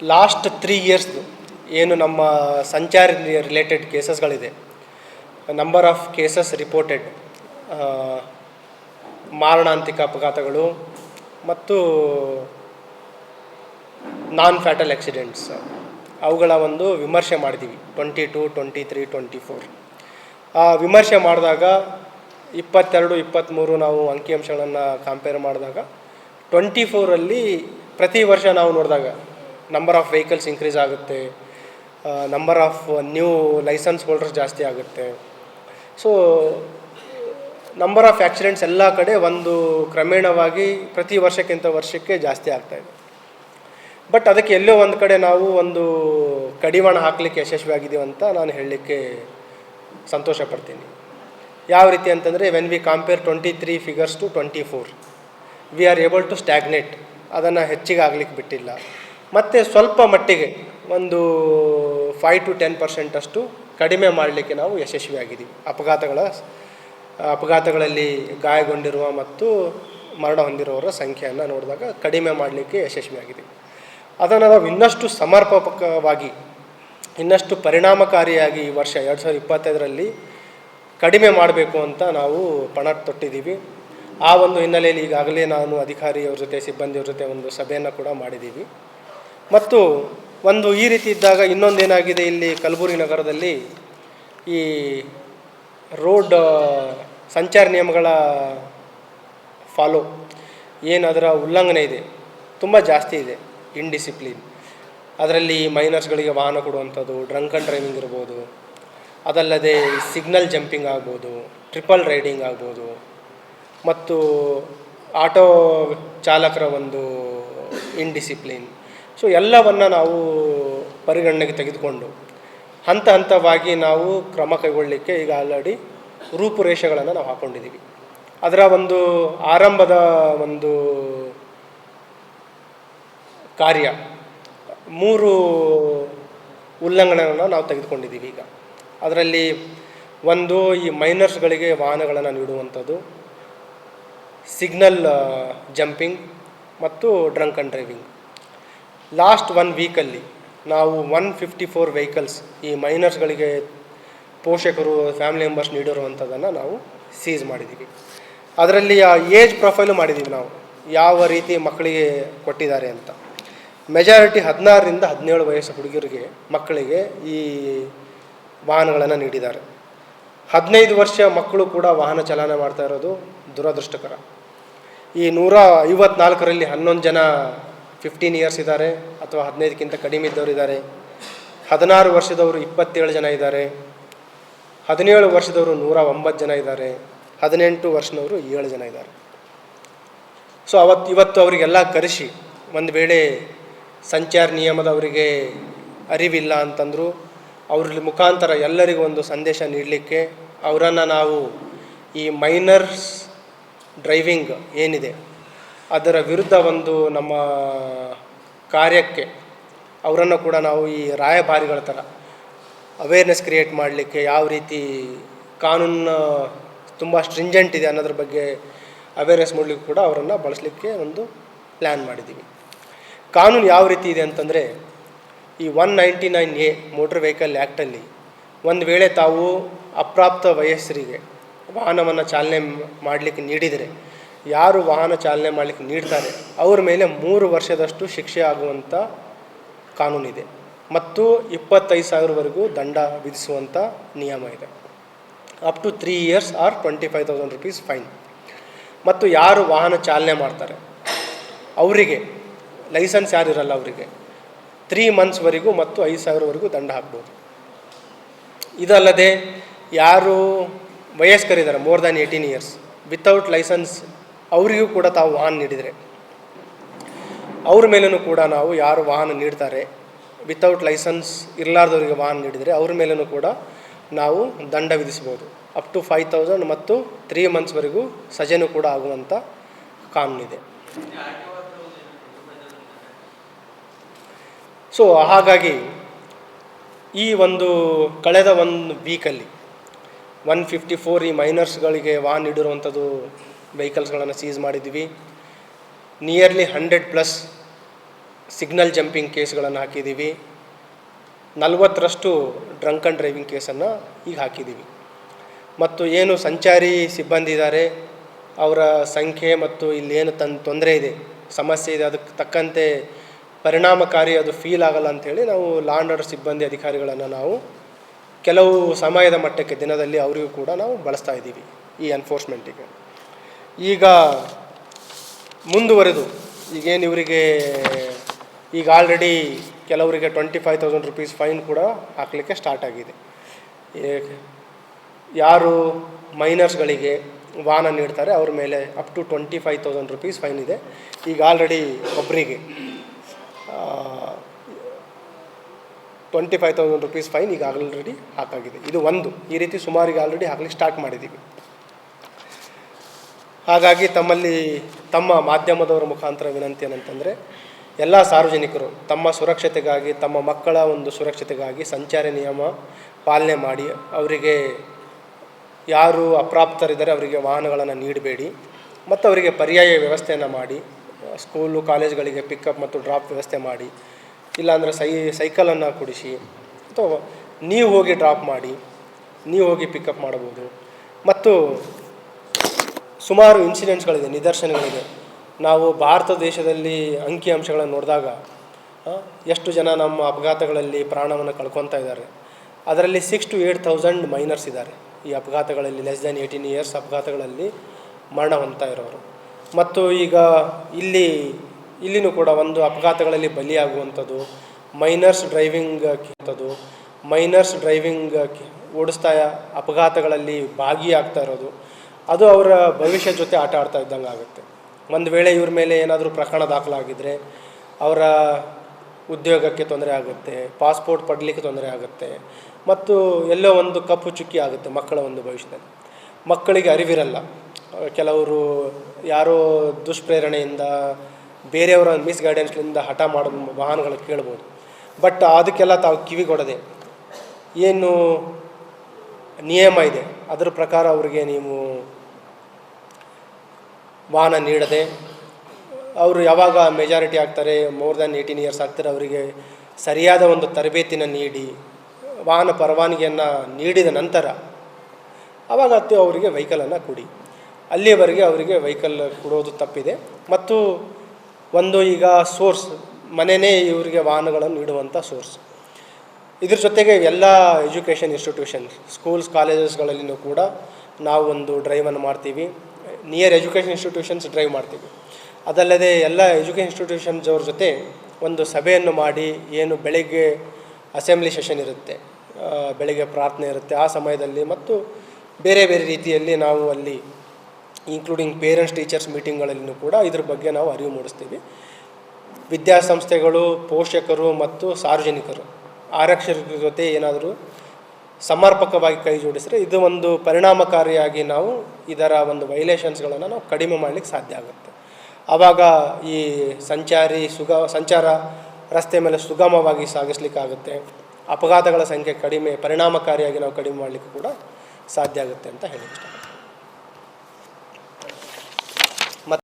Last three ಇಯರ್ಸ್ದು ಏನು ನಮ್ಮ ಸಂಚಾರಿ ರಿಲೇಟೆಡ್ ಕೇಸಸ್ಗಳಿದೆ. ನಂಬರ್ ಆಫ್ ಕೇಸಸ್ ರಿಪೋರ್ಟೆಡ್ ಮಾರಣಾಂತಿಕ ಅಪಘಾತಗಳು ಮತ್ತು ನಾನ್ ಫ್ಯಾಟಲ್ ಆಕ್ಸಿಡೆಂಟ್ಸ್ ಅವುಗಳ ಒಂದು ವಿಮರ್ಶೆ ಮಾಡಿದ್ದೀವಿ twenty two, twenty three, twenty four. ಆ ವಿಮರ್ಶೆ ಮಾಡಿದಾಗ ಇಪ್ಪತ್ತೆರಡು, ಇಪ್ಪತ್ತ್ಮೂರು ನಾವು ಅಂಕಿಅಂಶಗಳನ್ನು ಕಂಪೇರ್ ಮಾಡಿದಾಗ, ಟ್ವೆಂಟಿ ಫೋರಲ್ಲಿ ಪ್ರತಿ ವರ್ಷ ನಾವು ನೋಡಿದಾಗ ನಂಬರ್ ಆಫ್ ವೆಹಿಕಲ್ಸ್ ಇನ್ಕ್ರೀಸ್ ಆಗುತ್ತೆ number of new licence holders ಜಾಸ್ತಿ ಆಗುತ್ತೆ. ಸೊ ನಂಬರ್ ಆಫ್ ಆ್ಯಕ್ಸಿಡೆಂಟ್ಸ್ ಎಲ್ಲ ಕಡೆ ಒಂದು ಕ್ರಮೇಣವಾಗಿ ಪ್ರತಿ ವರ್ಷಕ್ಕಿಂತ ವರ್ಷಕ್ಕೆ ಜಾಸ್ತಿ ಆಗ್ತಾಯಿದೆ ಬಟ್ ಅದಕ್ಕೆ ಎಲ್ಲೋ ಒಂದು ಕಡೆ ನಾವು ಒಂದು ಕಡಿವಾಣ ಹಾಕಲಿಕ್ಕೆ ಯಶಸ್ವಿಯಾಗಿದ್ದೀವಿ ಅಂತ ನಾನು ಹೇಳಲಿಕ್ಕೆ ಸಂತೋಷ ಪಡ್ತೀನಿ. ಯಾವ ರೀತಿ ಅಂತಂದರೆ when we compare twenty three figures to twenty four we are able to stagnate ಅದನ್ನು ಹೆಚ್ಚಿಗೆ ಆಗ್ಲಿಕ್ಕೆ ಬಿಟ್ಟಿಲ್ಲ. ಮತ್ತು ಸ್ವಲ್ಪ ಮಟ್ಟಿಗೆ ಒಂದು ಫೈವ್ ಟು ಟೆನ್ ಪರ್ಸೆಂಟಷ್ಟು ಕಡಿಮೆ ಮಾಡಲಿಕ್ಕೆ ನಾವು ಯಶಸ್ವಿಯಾಗಿದ್ದೀವಿ. ಅಪಘಾತಗಳ, ಅಪಘಾತಗಳಲ್ಲಿ ಗಾಯಗೊಂಡಿರುವ ಮತ್ತು ಮರಣ ಹೊಂದಿರುವವರ ಸಂಖ್ಯೆಯನ್ನು ನೋಡಿದಾಗ ಕಡಿಮೆ ಮಾಡಲಿಕ್ಕೆ ಯಶಸ್ವಿಯಾಗಿದೆ ಅದನ್ನು ನಾವು ಇನ್ನಷ್ಟು ಸಮರ್ಪಕವಾಗಿ, ಇನ್ನಷ್ಟು ಪರಿಣಾಮಕಾರಿಯಾಗಿ ಈ ವರ್ಷ ಎರಡು ಸಾವಿರದ ಇಪ್ಪತ್ತೈದರಲ್ಲಿ ಕಡಿಮೆ ಮಾಡಬೇಕು ಅಂತ ನಾವು ಪಣ ತೊಟ್ಟಿದ್ದೀವಿ. ಆ ಒಂದು ಹಿನ್ನೆಲೆಯಲ್ಲಿ ಈಗಾಗಲೇ ನಾನು ಅಧಿಕಾರಿಯವ್ರ ಜೊತೆ, ಸಿಬ್ಬಂದಿಯವ್ರ ಜೊತೆ ಒಂದು ಸಭೆಯನ್ನು ಕೂಡ ಮಾಡಿದ್ದೀವಿ. ಮತ್ತು ಒಂದು ಈ ರೀತಿ ಇದ್ದಾಗ ಇನ್ನೊಂದೇನಾಗಿದೆ ಇಲ್ಲಿ ಕಲಬುರಗಿ ನಗರದಲ್ಲಿ? ಈ ರೋಡ್, ಸಂಚಾರ ನಿಯಮಗಳ ಫಾಲೋ ಏನು ಅದರ ಉಲ್ಲಂಘನೆ ಇದೆ? ತುಂಬ ಜಾಸ್ತಿ ಇದೆ ಇನ್ಡಿಸಿಪ್ಲಿನ್ ಅದರಲ್ಲಿ ಮೈನರ್ಸ್ಗಳಿಗೆ ವಾಹನ ಕೊಡುವಂಥದ್ದು ಡ್ರಂಕ್ ಆ್ಯಂಡ್ ಡ್ರೈವಿಂಗ್ ಇರ್ಬೋದು. ಅದಲ್ಲದೆ ಸಿಗ್ನಲ್ ಜಂಪಿಂಗ್ ಆಗ್ಬೋದು ಟ್ರಿಪಲ್ ರೈಡಿಂಗ್ ಆಗ್ಬೋದು. ಮತ್ತು ಆಟೋ ಚಾಲಕರ ಒಂದು ಇನ್ಡಿಸಿಪ್ಲಿನ್ ಸೊ ಎಲ್ಲವನ್ನು ನಾವು ಪರಿಗಣನೆಗೆ ತೆಗೆದುಕೊಂಡು ಹಂತ ಹಂತವಾಗಿ ನಾವು ಕ್ರಮ ಕೈಗೊಳ್ಳಲಿಕ್ಕೆ ಈಗ ಆಲ್ರೆಡಿ ರೂಪುರೇಷೆಗಳನ್ನು ನಾವು ಹಾಕ್ಕೊಂಡಿದ್ದೀವಿ ಅದರ ಒಂದು ಆರಂಭದ ಒಂದು ಕಾರ್ಯ ಮೂರು ಉಲ್ಲಂಘನೆಗಳನ್ನು ನಾವು ತೆಗೆದುಕೊಂಡಿದ್ದೀವಿ ಈಗ. ಅದರಲ್ಲಿ ಒಂದು ಈ ಮೈನರ್ಸ್ಗಳಿಗೆ ವಾಹನಗಳನ್ನು ನೀಡುವಂಥದ್ದು, ಸಿಗ್ನಲ್ ಜಂಪಿಂಗ್ ಮತ್ತು drunk and driving. Last one ವೀಕಲ್ಲಿ ನಾವು ಒನ್ ಫಿಫ್ಟಿ ಫೋರ್ ವೆಹಿಕಲ್ಸ್ ಈ ಮೈನರ್ಸ್ಗಳಿಗೆ ಪೋಷಕರು ಫ್ಯಾಮಿಲಿ ಮೆಂಬರ್ಸ್ ನೀಡಿರುವಂಥದ್ದನ್ನು ನಾವು ಸೀಸ್ ಮಾಡಿದ್ದೀವಿ ಅದರಲ್ಲಿ ಆ ಏಜ್ ಪ್ರೊಫೈಲು ಮಾಡಿದ್ದೀವಿ ನಾವು. ಯಾವ ರೀತಿ ಮಕ್ಕಳಿಗೆ ಕೊಟ್ಟಿದ್ದಾರೆ ಅಂತ. ಮೆಜಾರಿಟಿ ಹದಿನಾರರಿಂದ ಹದಿನೇಳು ವಯಸ್ಸು ಹುಡುಗರಿಗೆ ಮಕ್ಕಳಿಗೆ ಈ ವಾಹನಗಳನ್ನು ನೀಡಿದ್ದಾರೆ. ಹದಿನೈದು ವರ್ಷ ಮಕ್ಕಳು ಕೂಡ ವಾಹನ ಚಲನೆ ಮಾಡ್ತಾ ಇರೋದು ದುರದೃಷ್ಟಕರ. ಈ ನೂರ ಐವತ್ನಾಲ್ಕರಲ್ಲಿ ಹನ್ನೊಂದು ಜನ ಫಿಫ್ಟೀನ್ ಇಯರ್ಸ್ ಇದ್ದಾರೆ ಅಥವಾ ಹದಿನೈದಕ್ಕಿಂತ ಕಡಿಮೆ ಇದ್ದವರು ಇದ್ದಾರೆ. ಹದಿನಾರು ವರ್ಷದವರು ಇಪ್ಪತ್ತೇಳು ಜನ ಇದ್ದಾರೆ. ಹದಿನೇಳು ವರ್ಷದವರು ನೂರ ಒಂಬತ್ತು ಜನ ಇದ್ದಾರೆ. ಹದಿನೆಂಟು ವರ್ಷದವರು ಏಳು ಜನ ಇದ್ದಾರೆ. ಸೊ ಅವತ್ತು ಇವತ್ತು ಅವರಿಗೆಲ್ಲ ಕರೆಸಿ ಒಂದು ವೇಳೆ ಸಂಚಾರ ನಿಯಮದವರಿಗೆ ಅರಿವಿಲ್ಲ ಅಂತಂದರು, ಅವ್ರ ಮುಖಾಂತರ ಎಲ್ಲರಿಗೂ ಒಂದು ಸಂದೇಶ ನೀಡಲಿಕ್ಕೆ ಅವರನ್ನು ನಾವು ಈ ಮೈನರ್ಸ್ ಡ್ರೈವಿಂಗ್ ಏನಿದೆ ಅದರ ವಿರುದ್ಧ ಒಂದು ನಮ್ಮ ಕಾರ್ಯಕ್ಕೆ ಅವರನ್ನು ಕೂಡ ನಾವು ಈ ರಾಯಭಾರಿಗಳ ಥರ ಅವೇರ್ನೆಸ್ ಕ್ರಿಯೇಟ್ ಮಾಡಲಿಕ್ಕೆ ಯಾವ ರೀತಿ ಕಾನೂನು ತುಂಬ ಸ್ಟ್ರಿಂಜೆಂಟ್ ಇದೆ ಅನ್ನೋದ್ರ ಬಗ್ಗೆ ಅವೇರ್ನೆಸ್ ಮಾಡಲಿಕ್ಕೆ ಕೂಡ ಅವರನ್ನು ಬಳಸಲಿಕ್ಕೆ ಒಂದು ಪ್ಲ್ಯಾನ್ ಮಾಡಿದ್ದೀವಿ. ಕಾನೂನು ಯಾವ ರೀತಿ ಇದೆ ಅಂತಂದರೆ ಈ one ninety nine A motor vehicle ಆ್ಯಕ್ಟಲ್ಲಿ ಒಂದು ವೇಳೆ ತಾವು ಅಪ್ರಾಪ್ತ ವಯಸ್ಸರಿಗೆ ವಾಹನವನ್ನು ಚಾಲನೆ ಮಾಡಲಿಕ್ಕೆ ನೀಡಿದರೆ ಯಾರು ವಾಹನ ಚಾಲನೆ ಮಾಡಲಿಕ್ಕೆ ನೀಡ್ತಾರೆ, ಅವ್ರ ಮೇಲೆ ಮೂರು ವರ್ಷದಷ್ಟು ಶಿಕ್ಷೆ ಆಗುವಂಥ ಕಾನೂನಿದೆ ಮತ್ತು ಇಪ್ಪತ್ತೈದು ಸಾವಿರವರೆಗೂ ದಂಡ ವಿಧಿಸುವಂಥ ನಿಯಮ ಇದೆ. Up to three years or twenty five thousand rupees fine ಮತ್ತು ಯಾರು ವಾಹನ ಚಾಲನೆ ಮಾಡ್ತಾರೆ, ಅವರಿಗೆ ಲೈಸೆನ್ಸ್ ಯಾರಿರಲ್ಲ ಅವರಿಗೆ ತ್ರೀ ಮಂತ್ಸ್ವರೆಗೂ ಮತ್ತು ಐದು ಸಾವಿರವರೆಗೂ ದಂಡ ಹಾಕ್ಬೋದು. ಇದಲ್ಲದೆ ಯಾರು ವಯಸ್ಕರಿದ್ದಾರೆ more than eighteen years without licence ಅವರಿಗೂ ಕೂಡ ತಾವು ವಾಹನ ನೀಡಿದರೆ. ಅವ್ರ ಮೇಲೂ ಕೂಡ ನಾವು ಯಾರು ವಾಹನ ನೀಡ್ತಾರೆ ವಿತೌಟ್ ಲೈಸೆನ್ಸ್ ಇರಲಾರ್ದವರಿಗೆ ವಾಹನ ನೀಡಿದರೆ ಅವ್ರ ಮೇಲೂ ಕೂಡ ನಾವು ದಂಡ ವಿಧಿಸ್ಬೋದು ಅಪ್ ಟು ಫೈವ್ ತೌಸಂಡ್ ಮತ್ತು ತ್ರೀ ಮಂತ್ಸ್ವರೆಗೂ ಸಜೆನೂ ಕೂಡ ಆಗುವಂಥ ಕಾನೂನಿದೆ ಸೊ ಹಾಗಾಗಿ ಈ ಒಂದು ಕಳೆದ ಒಂದು ವೀಕಲ್ಲಿ ಒನ್ ಫಿಫ್ಟಿ ಫೋರ್ ಈ ಮೈನರ್ಸ್ಗಳಿಗೆ ವಾಹನ ನೀಡಿರುವಂಥದ್ದು ವೆಹಿಕಲ್ಸ್ಗಳನ್ನು ಸೀಸ್ ಮಾಡಿದ್ದೀವಿ nearly hundred plus signal jumping ಕೇಸ್ಗಳನ್ನು ಹಾಕಿದ್ದೀವಿ ನಲವತ್ತರಷ್ಟು ಡ್ರಂಕ್ ಆ್ಯಂಡ್ ಡ್ರೈವಿಂಗ್ ಕೇಸನ್ನು ಈಗ ಹಾಕಿದ್ದೀವಿ ಮತ್ತು ಏನು ಸಂಚಾರಿ ಸಿಬ್ಬಂದಿ ಇದ್ದಾರೆ ಅವರ ಸಂಖ್ಯೆ ಮತ್ತು ಇಲ್ಲೇನು ತನ್ ತೊಂದರೆ ಇದೆ, ಸಮಸ್ಯೆ ಇದೆ, ಅದಕ್ಕೆ ತಕ್ಕಂತೆ ಪರಿಣಾಮಕಾರಿ ಅದು ಫೀಲ್ ಆಗಲ್ಲ ಅಂಥೇಳಿ ನಾವು ಲಾಂಡ್ ಆರ್ಡರ್ ಸಿಬ್ಬಂದಿ ಅಧಿಕಾರಿಗಳನ್ನು ನಾವು ಕೆಲವು ಸಮಯದ ಮಟ್ಟಕ್ಕೆ ದಿನದಲ್ಲಿ ಅವರಿಗೂ ಕೂಡ ನಾವು ಬಳಸ್ತಾ ಇದ್ದೀವಿ ಈ ಎನ್ಫೋರ್ಸ್ಮೆಂಟಿಗೆ ಈಗ ಮುಂದುವರೆದು, ಈಗೇನು ಇವರಿಗೆ, ಈಗ ಆಲ್ರೆಡಿ ಕೆಲವರಿಗೆ twenty five thousand rupees fine ಕೂಡ ಹಾಕಲಿಕ್ಕೆ ಸ್ಟಾರ್ಟ್ ಆಗಿದೆ. ಯಾರು ಮೈನರ್ಸ್ಗಳಿಗೆ ವಾಹನ ನೀಡ್ತಾರೆ, ಅವ್ರ ಮೇಲೆ up to twenty five thousand rupees fine ಇದೆ. ಈಗ ಆಲ್ರೆಡಿ ಒಬ್ಬರಿಗೆ twenty five thousand rupees fine ಈಗ ಆಲ್ರೆಡಿ ಹಾಕಾಗಿದೆ. ಇದು ಒಂದು. ಈ ರೀತಿ ಸುಮಾರಿಗೆ ಆಲ್ರೆಡಿ ಹಾಕಲಿಕ್ಕೆ ಸ್ಟಾರ್ಟ್ ಮಾಡಿದ್ದೀವಿ ಹಾಗಾಗಿ ತಮ್ಮಲ್ಲಿ ತಮ್ಮ ಮಾಧ್ಯಮದವರ ಮುಖಾಂತರ ವಿನಂತಿ ಏನಂತಂದರೆ, ಎಲ್ಲ ಸಾರ್ವಜನಿಕರು ತಮ್ಮ ಸುರಕ್ಷತೆಗಾಗಿ, ತಮ್ಮ ಮಕ್ಕಳ ಒಂದು ಸುರಕ್ಷತೆಗಾಗಿ ಸಂಚಾರಿ ನಿಯಮ ಪಾಲನೆ ಮಾಡಿ, ಅವರಿಗೆ ಯಾರು ಅಪ್ರಾಪ್ತರಿದ್ದಾರೆ ಅವರಿಗೆ ವಾಹನಗಳನ್ನು ನೀಡಬೇಡಿ, ಮತ್ತು ಅವರಿಗೆ ಪರ್ಯಾಯ ವ್ಯವಸ್ಥೆಯನ್ನು ಮಾಡಿ, ಸ್ಕೂಲು, ಕಾಲೇಜ್ಗಳಿಗೆ ಪಿಕಪ್ ಮತ್ತು ಡ್ರಾಪ್ ವ್ಯವಸ್ಥೆ ಮಾಡಿ, ಇಲ್ಲಾಂದರೆ ಸೈ, ಸೈಕಲನ್ನು ಕೊಡಿಸಿ, ಅಥವಾ ನೀವು ಹೋಗಿ ಡ್ರಾಪ್ ಮಾಡಿ, ನೀವು ಹೋಗಿ ಪಿಕಪ್ ಮಾಡಬಹುದು. ಮತ್ತು ಸುಮಾರು ಇನ್ಸಿಡೆಂಟ್ಸ್ಗಳಿದೆ ನಿದರ್ಶನಗಳಿದೆ. ನಾವು ಭಾರತ ದೇಶದಲ್ಲಿ ಅಂಕಿಅಂಶಗಳನ್ನು ನೋಡಿದಾಗ ಎಷ್ಟು ಜನ ನಮ್ಮ ಅಪಘಾತಗಳಲ್ಲಿ ಪ್ರಾಣವನ್ನು ಕಳ್ಕೊತಾ ಇದ್ದಾರೆ. ಅದರಲ್ಲಿ six to eight thousand minors ಇದ್ದಾರೆ. ಈ ಅಪಘಾತಗಳಲ್ಲಿ ಲೆಸ್ ದ್ಯಾನ್ ಏಯ್ಟೀನ್ ಇಯರ್ಸ್ ಅಪಘಾತಗಳಲ್ಲಿ ಮರಣ ಹೊಂತಾ ಇರೋರು. ಮತ್ತು ಈಗ ಇಲ್ಲಿ, ಇಲ್ಲಿನೂ ಕೂಡ ಒಂದು ಅಪಘಾತಗಳಲ್ಲಿ ಬಲಿಯಾಗುವಂಥದ್ದು ಮೈನರ್ಸ್ ಡ್ರೈವಿಂಗ್ ಕಿಂತದ್ದು ಮೈನರ್ಸ್ ಡ್ರೈವಿಂಗ್ ಓಡಿಸ್ತಾ ಅಪಘಾತಗಳಲ್ಲಿ ಭಾಗಿಯಾಗ್ತಾ ಇರೋದು. ಅದು ಅವರ ಭವಿಷ್ಯ ಜೊತೆ ಆಟ ಆಡ್ತಾ ಇದ್ದಂಗೆ ಆಗುತ್ತೆ. ಒಂದು ವೇಳೆ ಇವ್ರ ಮೇಲೆ ಏನಾದರೂ ಪ್ರಕರಣ ದಾಖಲಾಗಿದ್ದರೆ ಅವರ ಉದ್ಯೋಗಕ್ಕೆ ತೊಂದರೆ ಆಗುತ್ತೆ, ಪಾಸ್ಪೋರ್ಟ್ ಪಡಲಿಕ್ಕೆ ತೊಂದರೆ ಆಗುತ್ತೆ, ಮತ್ತು ಎಲ್ಲೋ ಒಂದು ಕಪ್ಪು ಚುಕ್ಕಿ ಆಗುತ್ತೆ ಮಕ್ಕಳ ಒಂದು ಭವಿಷ್ಯದಲ್ಲಿ. ಮಕ್ಕಳಿಗೆ ಅರಿವಿರಲ್ಲ. ಕೆಲವರು ಯಾರೋ ದುಷ್ಪ್ರೇರಣೆಯಿಂದ ಬೇರೆಯವರ ಮಿಸ್ ಗೈಡೆನ್ಸ್ಲಿಂದ ಹಠ ಮಾಡೋ ವಾಹನಗಳು ಕೇಳ್ಬೋದು. ಬಟ್ ಅದಕ್ಕೆಲ್ಲ ತಾವು ಕಿವಿಗೊಡದೆ ಏನು ನಿಯಮ ಇದೆ. ಅದರ ಪ್ರಕಾರ ಅವರಿಗೆ ನೀವು ವಾಹನ ನೀಡದೆ, ಅವರು ಯಾವಾಗ ಮೆಜಾರಿಟಿ ಆಗ್ತಾರೆ ಮೋರ್ ದ್ಯಾನ್ ಏಯ್ಟೀನ್ ಇಯರ್ಸ್ ಆಗ್ತಾರೆ, ಅವರಿಗೆ ಸರಿಯಾದ ಒಂದು ತರಬೇತಿನ ನೀಡಿ, ವಾಹನ ಪರವಾನಗಿಯನ್ನು ನೀಡಿದ ನಂತರ ಹತ್ತು ಅವರಿಗೆ ವೆಹಿಕಲನ್ನು ಕೊಡಿ. ಅಲ್ಲಿಯವರೆಗೆ ಅವರಿಗೆ ವೆಹಿಕಲ್ ಕೊಡೋದು ತಪ್ಪಿದೆ. ಮತ್ತು ಒಂದು ಈಗ ಸೋರ್ಸ್ ಮನೆಯೇ ಇವರಿಗೆ ವಾಹನಗಳನ್ನು ನೀಡುವಂಥ ಸೋರ್ಸ್ ಇದ್ರ ಜೊತೆಗೆ ಎಲ್ಲ ಎಜುಕೇಷನ್ ಇನ್ಸ್ಟಿಟ್ಯೂಷನ್ಸ್ ಸ್ಕೂಲ್ಸ್ ಕಾಲೇಜಸ್ಗಳಲ್ಲಿನೂ ಕೂಡ ನಾವು ಒಂದು ಡ್ರೈವನ್ನು ಮಾಡ್ತೀವಿ. ನಿಯರ್ ಎಜುಕೇಷನ್ ಇನ್ಸ್ಟಿಟ್ಯೂಷನ್ಸ್ ಡ್ರೈವ್ ಮಾಡ್ತೀವಿ. ಅದಲ್ಲದೆ ಎಲ್ಲ ಎಜುಕೇಷನ್ ಇನ್ಸ್ಟಿಟ್ಯೂಷನ್ಸ್ ಅವ್ರ ಜೊತೆ ಒಂದು ಸಭೆಯನ್ನು ಮಾಡಿ ಏನು ಬೆಳಗ್ಗೆ ಅಸೆಂಬ್ಲಿ ಸೆಷನ್ ಇರುತ್ತೆ ಬೆಳಗ್ಗೆ ಪ್ರಾರ್ಥನೆ ಇರುತ್ತೆ ಆ ಸಮಯದಲ್ಲಿ ಮತ್ತು ಬೇರೆ ಬೇರೆ ರೀತಿಯಲ್ಲಿ ನಾವು ಅಲ್ಲಿ ಇನ್ಕ್ಲೂಡಿಂಗ್ ಪೇರೆಂಟ್ಸ್ ಟೀಚರ್ಸ್ ಮೀಟಿಂಗ್ಗಳಲ್ಲಿನೂ ಕೂಡ ಇದ್ರ ಬಗ್ಗೆ ನಾವು ಅರಿವು ಮೂಡಿಸ್ತೀವಿ. ವಿದ್ಯಾಸಂಸ್ಥೆಗಳು ಪೋಷಕರು ಮತ್ತು ಸಾರ್ವಜನಿಕರು. ಆರಕ್ಷಕರ ಜೊತೆ ಏನಾದರೂ ಸಮರ್ಪಕವಾಗಿ ಕೈ ಜೋಡಿಸಿದ್ರೆ ಇದು ಒಂದು ಪರಿಣಾಮಕಾರಿಯಾಗಿ ನಾವು ಇದರ ಒಂದು ವೈಲೇಷನ್ಸ್ಗಳನ್ನು ನಾವು ಕಡಿಮೆ ಮಾಡಲಿಕ್ಕೆ ಸಾಧ್ಯ ಆಗುತ್ತೆ. ಆವಾಗ ಈ ಸಂಚಾರಿ ಸುಗ, ಸಂಚಾರ ರಸ್ತೆ ಮೇಲೆ ಸುಗಮವಾಗಿ ಸಾಗಿಸ್ಲಿಕ್ಕಾಗುತ್ತೆ ಅಪಘಾತಗಳ ಸಂಖ್ಯೆ ಕಡಿಮೆ, ಪರಿಣಾಮಕಾರಿಯಾಗಿ ನಾವು ಕಡಿಮೆ ಮಾಡಲಿಕ್ಕೆ ಕೂಡ ಸಾಧ್ಯ ಆಗುತ್ತೆ ಅಂತ ಹೇಳಿ